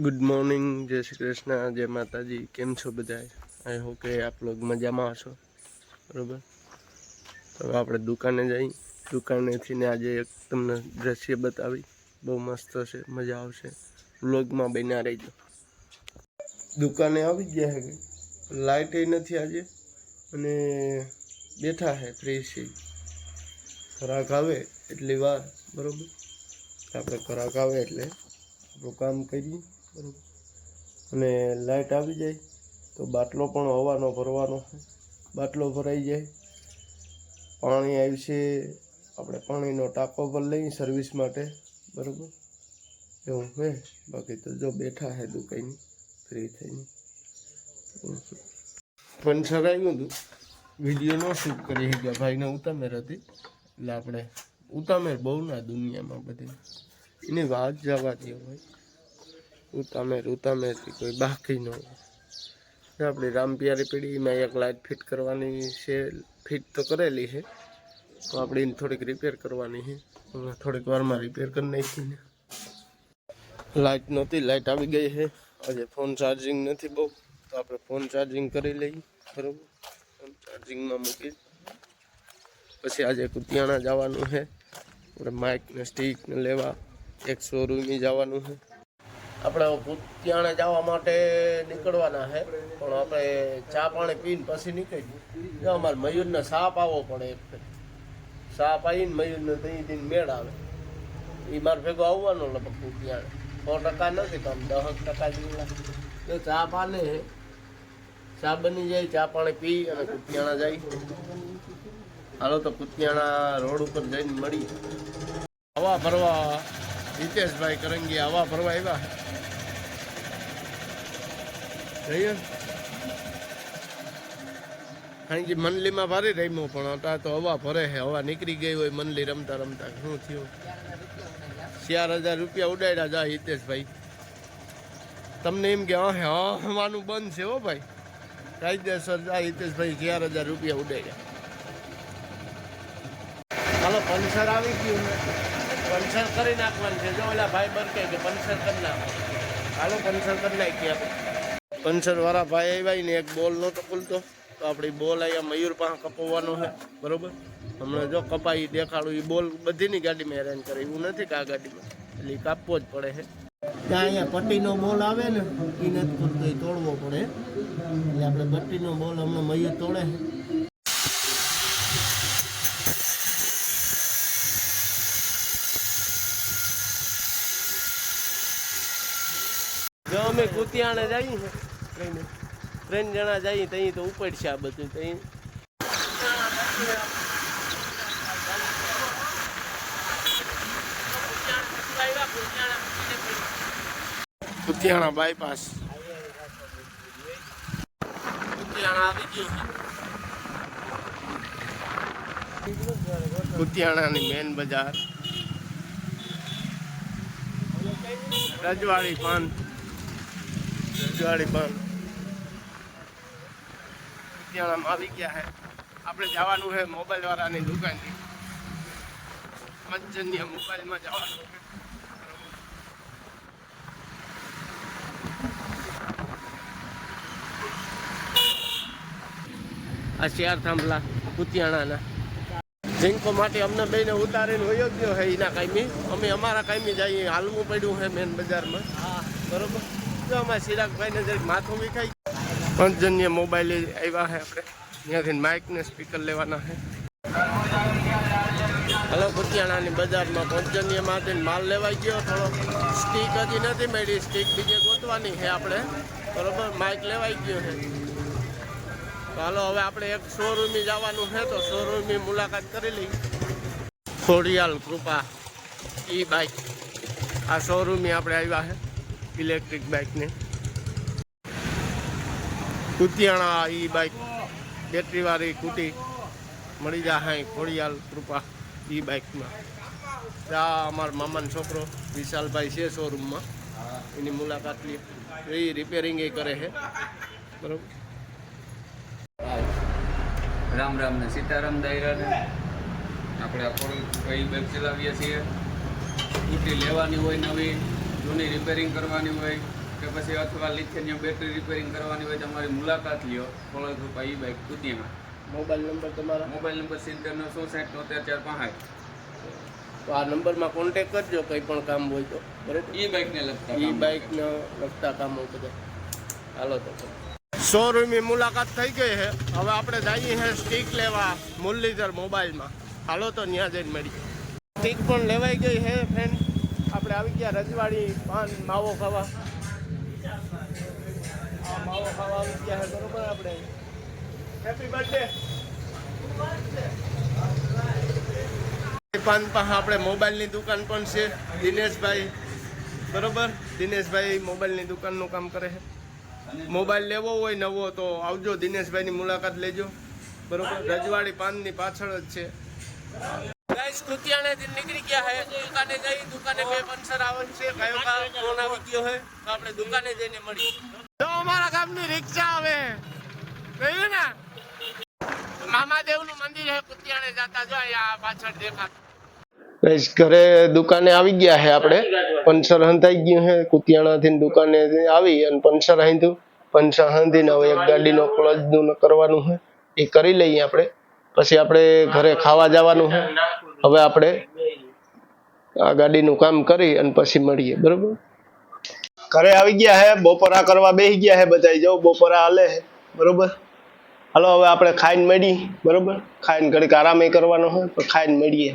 Good morning જય શ્રી કૃષ્ણ, જય માતાજી, કેમ છો બધા આઈ હોપ કે આપ લોગ મજામાં હશો. બરાબર? તો આપણે દુકાને જઈ. દુકાનેથી ને આજે એક તમને દ્રશ્ય બતાવી. બહુ મસ્ત હશે, મજા આવશે. વ્લોગમાં બન્યા રહીજો. દુકાને આવી ગયા હે. લાઇટ નથી આજે. અને બેઠા હે ફ્રી છે ખોરાક આવે એટલી વાર. બરાબર? આપણે ખોરાક આવે એટલે આપણું કામ કરીએ. બરોબર. અને લાઇટ આવી જાય તો બાટલો પણ હવાનો ભરવાનો બાટલો ભરાઈ જાય. પાણી આવશે. આપણે પાણીનો ટાંકો પર લઈ સર્વિસ માટે. બરાબર? એવું હે? બાકી તો જો બેઠા હે દુકાની ફ્રી થઈને. પંચર આવ્યું હતું. વીડિયો ન શૂટ કરી શક્યા ભાઈને ઉતામેર હતી. એટલે આપણે ઉતામેર બહુ ના દુનિયામાં બધી. એની વાત જવા દે ભાઈ. ઉતામેર ઉતામેરથી કોઈ બાકી ન હોય. આપણી રામપિયારી પેઢીમાં એક લાઇટ ફિટ કરવાની છે, ફિટ તો કરેલી છે, તો આપણે એને થોડીક રિપેર કરવાની છે. થોડીક વારમાં રિપેર કરી નાખીને લાઇટ નહોતી લાઇટ આવી ગઈ છે. આજે ફોન ચાર્જિંગ નથી બહુ, તો આપણે ફોન ચાર્જિંગ કરી લઈએ, બરાબર? ફોન ચાર્જિંગમાં મૂકી પછી આજે કુતિયાણા જવાનું છે. આપણે માઇક ને સ્ટીક ને લેવા, એક શોરૂમે જવાનું છે. આપણે ભૂતિયાણે જવા માટે નીકળવાના છે પણ આપણે ચા પાણી પીને પછી નીકળીએ. અમારે મયુરને સાપ આવવો પડે એક. સાપ આવીને મયુરને ત્યાં દિન મેળ આવે. એ મારે ભેગો આવવાનો લગભગ ભૂતિયાણે. સો ટકા નથી તો દસ ટકા જેવું જો ચા પાને ચા બની જાય, ચા પાણી પી અને કુતિયાણા જાય. હાલો તો કુતિયાણા રોડ ઉપર જઈને મળી હવા ભરવા, હિતેશભાઈ કરંગી હવા ભરવા આવ્યા જઈએ કારણ કે મનલીમાં ભારે રમ્યો પણ અત્યારે તો હવા ભરે છે, હવા નીકળી ગઈ હોય મનલી રમતા રમતા. શું થયું? ચાર હજાર રૂપિયા ઉડાડ્યા જા હિતેશભાઈ. તમને એમ કે, હા હા, હવાનું બંધ છે હો ભાઈ. કાયદેસર જા હિતેશભાઈ, ચાર હજાર રૂપિયા ઉડાડ્યા. હાલો, પંચર આવી ગયું. પંચર કરી નાખવાનું છે. જો ઓલા ભાઈ બરકે કે પંચર કરી નાખો. હાલો, પંચર કરી નાખીએ આપણે. પંચર વાળા ભાઈ આવ્યા ને એક બોલ નહોતો ખુલતો. તો આપણી બોલ અહીંયા મયુર પાસે કપાવવાનો છે. બરોબર? હમણાં જો કપાઈ દેખાડું. એ બોલ બધીની ગાડીમાં હેરાન કરે. એવું નથી કે આ ગાડીમાં. એટલે કાપવો જ પડે છે. ત્યાં અહીંયા પટ્ટીનો બોલ આવે ને એ નથી ખુલતો એ તોડવો પડે. એટલે આપણે પટ્ટીનો બોલ હમણાં મયુર તોડે જો અમે કુતિયાણે જઈએ. ત્રણ જણા જઈએ ત્યાં તો ઉપડશે આ બધું ત્યાં કુતિયાણા બાયપાસ કુતિયાણા આવી કુતિયાણાની મેન બજાર. રજવાડી પાન રજવાડી પાન કુતિયાણામાં આવી ગયા છે આપણે જવાનું છે મોબાઈલ વાળાની દુકાનથી. મજન્ય મોબાઈલમાં જવાનું છે આ શિયાર થાંભલા કુતિયાણાના જીંકો માટે અમને બેને ઉતારીને વયો ગયો છે એના કાયમી. અમે અમારા કાયમી જઈએ હાલવું પડ્યું છે મેન બજારમાં. બરોબર? જો અમારા ચિરાગભાઈને જરીક માથું વિખાઈ પંચજન્ય મોબાઈલ આવ્યા છે આપણે. ત્યાંથી માઇક ને સ્પીકર લેવાના છે હલો કુતિયાણાની બજારમાં પંચજન્યમાંથી માલ લેવાઈ ગયો થોડો. સ્ટીક હજી નથી મળી. સ્ટીક બીજે ગોતવાની છે આપણે. બરોબર? માઇક લેવાઈ ગયો છે હાલો, હવે આપણે એક શોરૂમી જવાનું છે તો શોરૂમની મુલાકાત કરી લઈ ખોડિયાલ કૃપા ઈ બાઇક આ શોરૂમી આપણે આવ્યા છે ઇલેક્ટ્રિક બાઇકને કુતિયાણા એ બાઇક બેટરીવાળી કુટી મળી જાય ખોડિયાલ કૃપા એ બાઇકમાં ત્યાં અમારા મામાનો છોકરો વિશાલભાઈ છે શોરૂમમાં એની મુલાકાત લઈએ એ રિપેરિંગ એ કરે છે. બરાબર? રામ રામ ને સીતારામ દાયરાને આપણે આ થોડી કઈ બાઇક ચલાવીએ છીએ. સ્કૂટી લેવાની હોય નવી, જૂની રિપેરિંગ કરવાની હોય. કે પછી અથવા લિથિયમ બેટરી રિપેરિંગ કરવાની હોય તમારી મુલાકાત લ્યો. ફોલો કૃપા ઈ બાઇક કુતિયામાં. મોબાઈલ નંબર તમારા? મોબાઈલ નંબર સિત્તેર નવસો સાઠ તોતેર ચાર પાંચ તો આ નંબરમાં કોન્ટેક કરજો કંઈ પણ કામ હોય તો. બરાબર? ઈ બાઇકને લગતા ઈ કામ. બાઇકને લગતા કામો બધા. હાલો તો. શોરૂમની મુલાકાત થઈ ગઈ છે. હવે આપણે જઈએ છે સ્ટીક લેવા મુરલીધર મોબાઈલમાં. હાલો તો ત્યાં જઈને મળીએ. સ્ટીક પણ લેવાઈ ગઈ છે ફ્રેન્ડ આપણે આવી ગયા રજવાડી પાન માવો ખાવા. માવો ખાવા આપણે હેપી બર્થડે મોબાઈલની દુકાન પણ છે. દિનેશભાઈ, બરોબર? દિનેશભાઈ મોબાઈલની દુકાનનું કામ કરે છે. મોબાઈલ લેવો હોય, નવો, તો આવજો. દિનેશભાઈની મુલાકાત લેજો. બરોબર? રજવાડી પાનની પાછળ જ છે. નીકળી ગયા હે. દુકાને જઈ દુકાને તો આપણે દુકાને જઈને મળીએ. તો અમારા ગામની રિક્ષા આવે. જોયું ને? મામાદેવનું મંદિર હે કુતિયાણે જતા જો અહીંયા પાછળ દેખાતું. ઘરે દુકાને આવી ગયા હે આપણે. પંચર હંતાઈ ગયું છે કુતિયાણાથી દુકાને આવી અને પંચર હાંધ્યું. પંચર હાંધીને હવે એક ગાડીનો ક્લચનું કરવાનું છે એ કરી લઈએ આપણે. પછી આપણે ઘરે ખાવા જવાનું છે હવે આપણે આ ગાડીનું કામ કરી અને પછી મળીએ. બરોબર? ઘરે આવી ગયા હે બપોરા કરવા બેસી ગયા હે બધા જો બપોરા હાલે હે બરોબર? હાલો હવે આપણે ખાઈને મળી બરોબર? ખાઈને ઘડીક આરામ કરવાનો હોય તો ખાઈને મળીએ.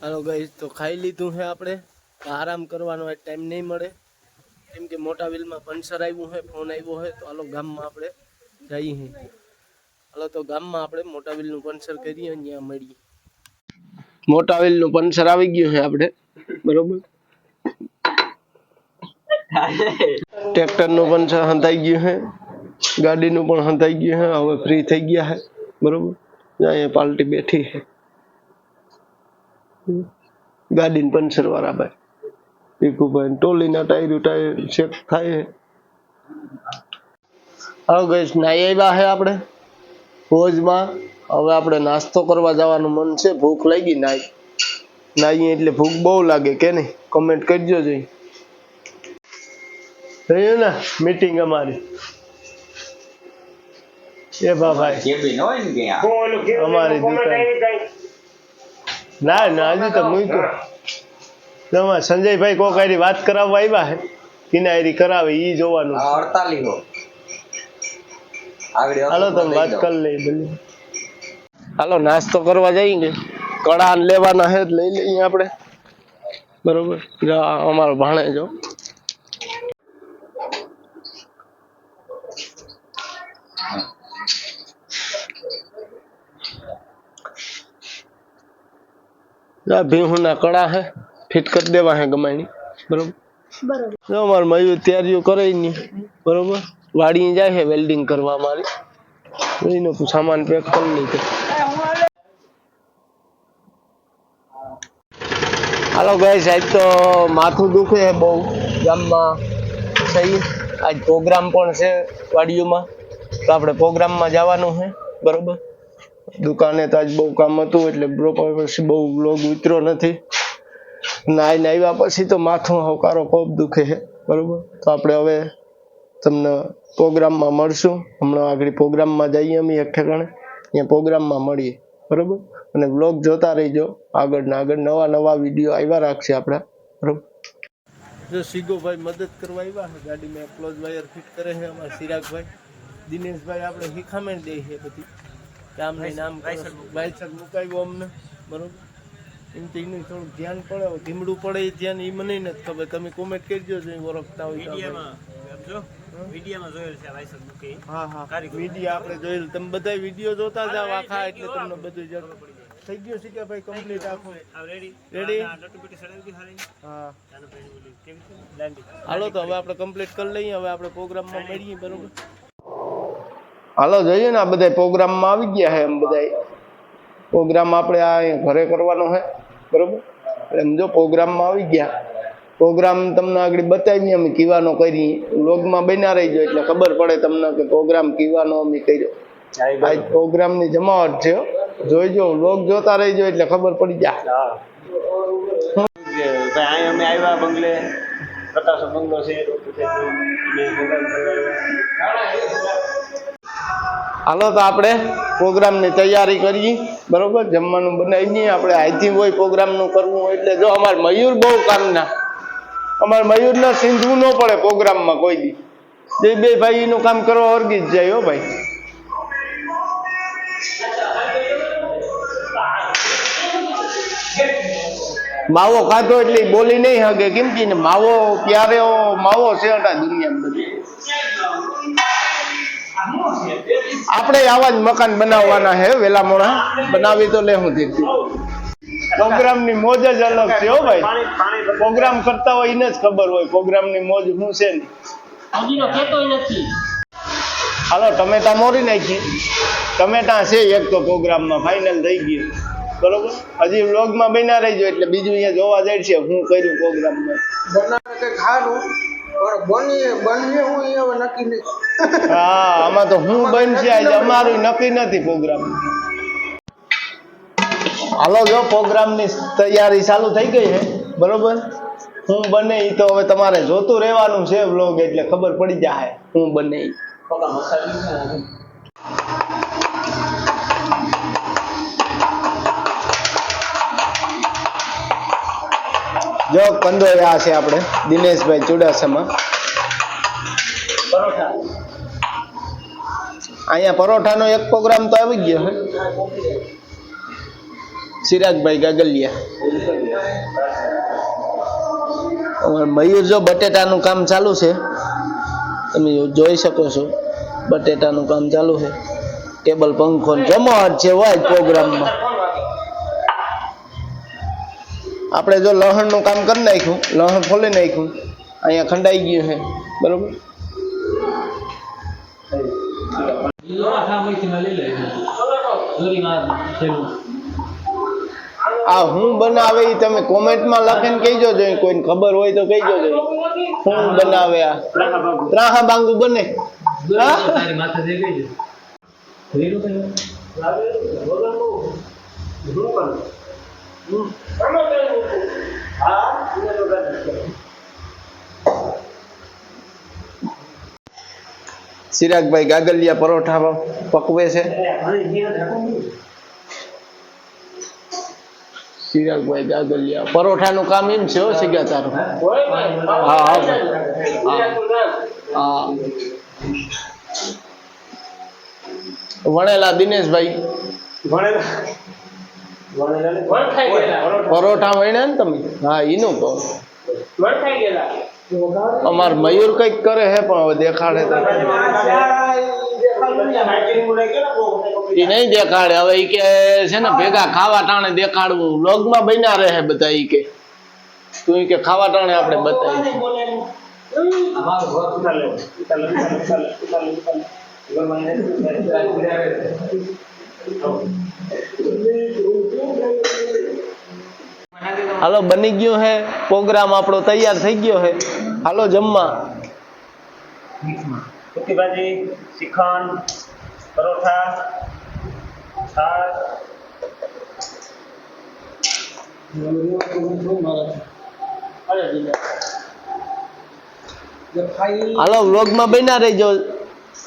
હાલો ગઈ તો ખાઈ લીધું છે આપણે. આરામ કરવાનો ટાઈમ નહીં મળે. કેમ કે મોટા વિલમાં પંચર આવ્યું છે ફોન આવ્યો હોય તો હાલો ગામમાં આપણે જઈએ હાલો તો ગામમાં આપણે મોટા વિલનું પંચર કરીએ અને ત્યાં મળીએ. મોટા વિલનું પંચર આવી ગયું છે આપણે બરોબર? ટ્રેક્ટરનું પણ હંતાઈ ગયું હે ગાડીનું પણ હંતાઈ ગયું હે હવે ફ્રી થઈ ગયા હે બરોબર? અહીંયા પાર્ટી બેઠી હે ગાડીને પંચર વાળા ભાઈ ભીખુભાઈ ટોલીના ટાયર ટાયર ચેક થાય હે હવે ગઈશ નાઈ આવ્યા હે આપણે, ભોજમાં. હવે આપણે નાસ્તો કરવા જવાનું મન છે, ભૂખ લાગી નાઈ નાઈ એટલે ભૂખ બહુ લાગે, કે નહીં? કમેન્ટ કરજો જઈ. થયું ને મીટિંગ અમારી. એ ભાઈ અમારી દુકાન. ના ના હજી તો મૂક્યો. તમારે સંજયભાઈ કોક હારી વાત કરાવવા આવ્યા હે? કિનારી કરાવે ઈ જોવાનું હાલો તમે વાત કરી લઈ બોલી. હાલો નાસ્તો કરવા જઈએ કડા લેવાના હે તો લઈ લઈએ આપણે. બરોબર? અમારો ભાણેજો. ભીહુના કડા હે ફિટ કરી દેવા હે ગમાણી બરોબર? જો અમારે મયુર તૈયારીઓ કરે નહીં બરોબર? વાડી જાય છે વેલ્ડિંગ કરવા મારી. એનો સામાન પેક કરી લીધો. હાલો ગાઈસ આજ તો માથું દુખે છે બહુ. ગામમાં સહી આજ પ્રોગ્રામ પણ છે વાડીઓમાં. તો આપણે પ્રોગ્રામમાં જવાનું છે બરોબર? દુકાને તો આજ બહુ કામ હતું એટલે બરોબર પછી બહુ લોગ ઉતર્યો નથી. નાઈને આવ્યા પછી તો માથું હવકારો કોપ દુખે છે, બરોબર? તો આપણે હવે તમને પ્રોગ્રામમાં મળશું. હમણાં આગળ પ્રોગ્રામમાં જઈએ અમે એક ઠેકાણે. ત્યાં પ્રોગ્રામમાં મળીએ, બરોબર? અને વ્લોગ જોતા રહીજો. આગળ ને આગળ નવા નવા વીડિયો આવ્યા રાખશે આપણા, બરોબર? જો સિગોભાઈ મદદ કરવા આવ્યા છે, ગાડીમાં ક્લોઝ વાયર ફિટ કરે છે અમારા સિરાગભાઈ. દિનેશભાઈ આપણે શીખામણ દે છે બધી. કામ ને નામ બાયસર મુકાવ્યું અમને બરોબર? એમ તો એનું થોડુંક ધ્યાન પડે ધીમડું પડે એ ધ્યાન એ મને નથી ખબર. તમે કોમેન્ટ કરજો જો ઓળખતા હોય તો આપણે. જોયેલું તમે બધા વીડિયો જોતા જાવ આખા એટલે તમને બધું જ થઈ ગયું છે કે ભાઈ કમ્પ્લીટ આખું? રેડી હાલો તો હવે આપણે કમ્પ્લીટ કરી લઈએ હવે આપણે પ્રોગ્રામમાં મળીએ બરોબર? હાલો જોઈએ ને આ બધા પ્રોગ્રામમાં આવી ગયા છે એમ બધા પ્રોગ્રામ આપણે આ ઘરે કરવાનો છે બરોબર? એટલે એમ જો પ્રોગ્રામમાં આવી ગયા. પ્રોગ્રામ તમને આગળ બતાવીએ અમે કીવાનો કરી. લોગમાં બન્યા રહીજો એટલે ખબર પડે તમને કે પ્રોગ્રામ કીવાનો અમે કર્યો. પ્રોગ્રામ પ્રોગ્રામની જમાવટ છે જોઈજો લોગ જોતા રહીજો એટલે ખબર પડી જાય. ભાઈ અમે આવ્યા બંગલે. પ્રકાશ બંગલો છે હાલો તો આપણે પ્રોગ્રામની તૈયારી કરીએ. બરોબર? જમવાનું બનાવી દઈએ. આપણે આઈથી હોય પ્રોગ્રામનું કરવું હોય એટલે જો અમારે મયુર બહુ કામના. અમારે મયુરને સિંધવું ન પડે પ્રોગ્રામમાં કોઈ દી. જે બે ભાઈનું કામ કરવા વર્ગી જ જાય હો ભાઈ. માવો ખાધો એટલે બોલી નહીં હગે. કેમ કે માવો ક્યારે માવો છે દુનિયામાં બધી. આપણે આવા જ મકાન બનાવવાના હે વેલા મોડા. બનાવી તો લે હું દીધી પ્રોગ્રામની મોજ જ અલગ છે હો ભાઈ. પ્રોગ્રામ કરતા હોય એને જ ખબર હોય પ્રોગ્રામની મોજ શું છે ને. હજીનો કેતોય નથી. હાલો ટમેટા મોરી નાખી. ટમેટા છે એક તો પ્રોગ્રામમાં ફાઇનલ થઈ ગયું. બરોબર? હજી વ્લોગમાં બન્યા રહીજો એટલે બીજું અહીંયા જોવા જાય છે હું કર્યું પ્રોગ્રામમાં. બની હું આમાં તો હું બનશે આજે? અમારું નક્કી નથી પ્રોગ્રામ હાલો જો પ્રોગ્રામની તૈયારી ચાલુ થઈ ગઈ છે બરોબર? હું બને એ તો હવે તમારે જોતું રહેવાનું છે વ્લોગ એટલે ખબર પડી જાય હું બને જો કંદોયા છે આપણે, દિનેશભાઈ ચુડાસમા. અહીંયા પરોઠાનો એક પ્રોગ્રામ તો આવી ગયો છે ચિરાગભાઈ ગાગલિયા. મયુર જો બટેટાનું કામ ચાલુ છે, તમે જોઈ શકો છો, બટેટાનું કામ ચાલુ છે. ટેબલ પંખો જમાવટ છે હોય પ્રોગ્રામમાં. આપણે જો લહણનું કામ કરી નાખ્યું, લહણ ખોલી નાખ્યું, અહીંયા ખંડાઈ ગયું છે, બરોબર? આ હું બનાવે એ તમે કોમેન્ટમાં લખીને કહીજો જોઈએ કોઈને ખબર હોય તો કહીજો જોઈએ હું બનાવે આ? ત્રાહા બાંગુ બને. ચિરાગભાઈ ગાગલિયા પરોઠા પકવે છે. ચિરાગભાઈ ગાગલિયા. પરોઠાનું કામ એમ છે સિગા તારું. હા હા. વણેલા દિનેશભાઈ. પરોઠા વણ્યા ને તમે? હા એનું કહો. અમાર મયુર કંઈક કરે હે, પણ હવે દેખાડે એ નહીં દેખાડે. હવે એ કે છે ને, ભેગા ખાવા ટાણે દેખાડવું. વ્લોગમાં બન્યા રહે બધા ઈ કે. તું કે ખાવા ટાણે આપણે બતાવી હાલો બની ગયું હે પ્રોગ્રામ આપણો તૈયાર થઈ ગયો હે. હાલો જમવા. સૂકી ભાજી શ્રીખંડ પરોઠા છાશ હાલો વ્લોગમાં બન્યા રહેજો.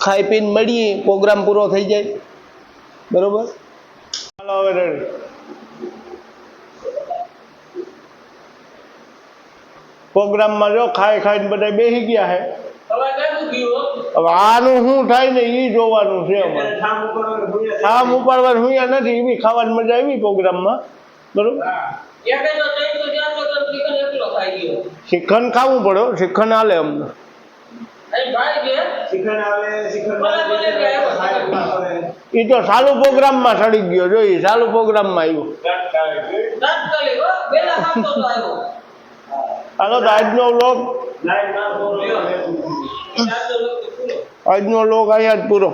ખાઈ પીને મળીએ. પ્રોગ્રામ પૂરો થઈ જાય. બરોબર? હાલો હવે પ્રોગ્રામમાં જો ખાઈ ખાઈને બધા બેસી ગયા હે. હવે આનું શું થાય ને એ જોવાનું છે અમારે. આમ ઉપાડવાનું હું નથી એવી ખાવાની મજા આવી પ્રોગ્રામમાં. બરોબર? શ્રીખંડ ખાવું પડ્યો હો, શ્રીખંડ હાલે અમને. એ તો ચાલુ પ્રોગ્રામમાં સડી ગયો જો એ ચાલુ પ્રોગ્રામમાં આવ્યો. હાલો તો આજનો વ્લોગ આજનો વ્લોગ અહીંયા જ પૂરો.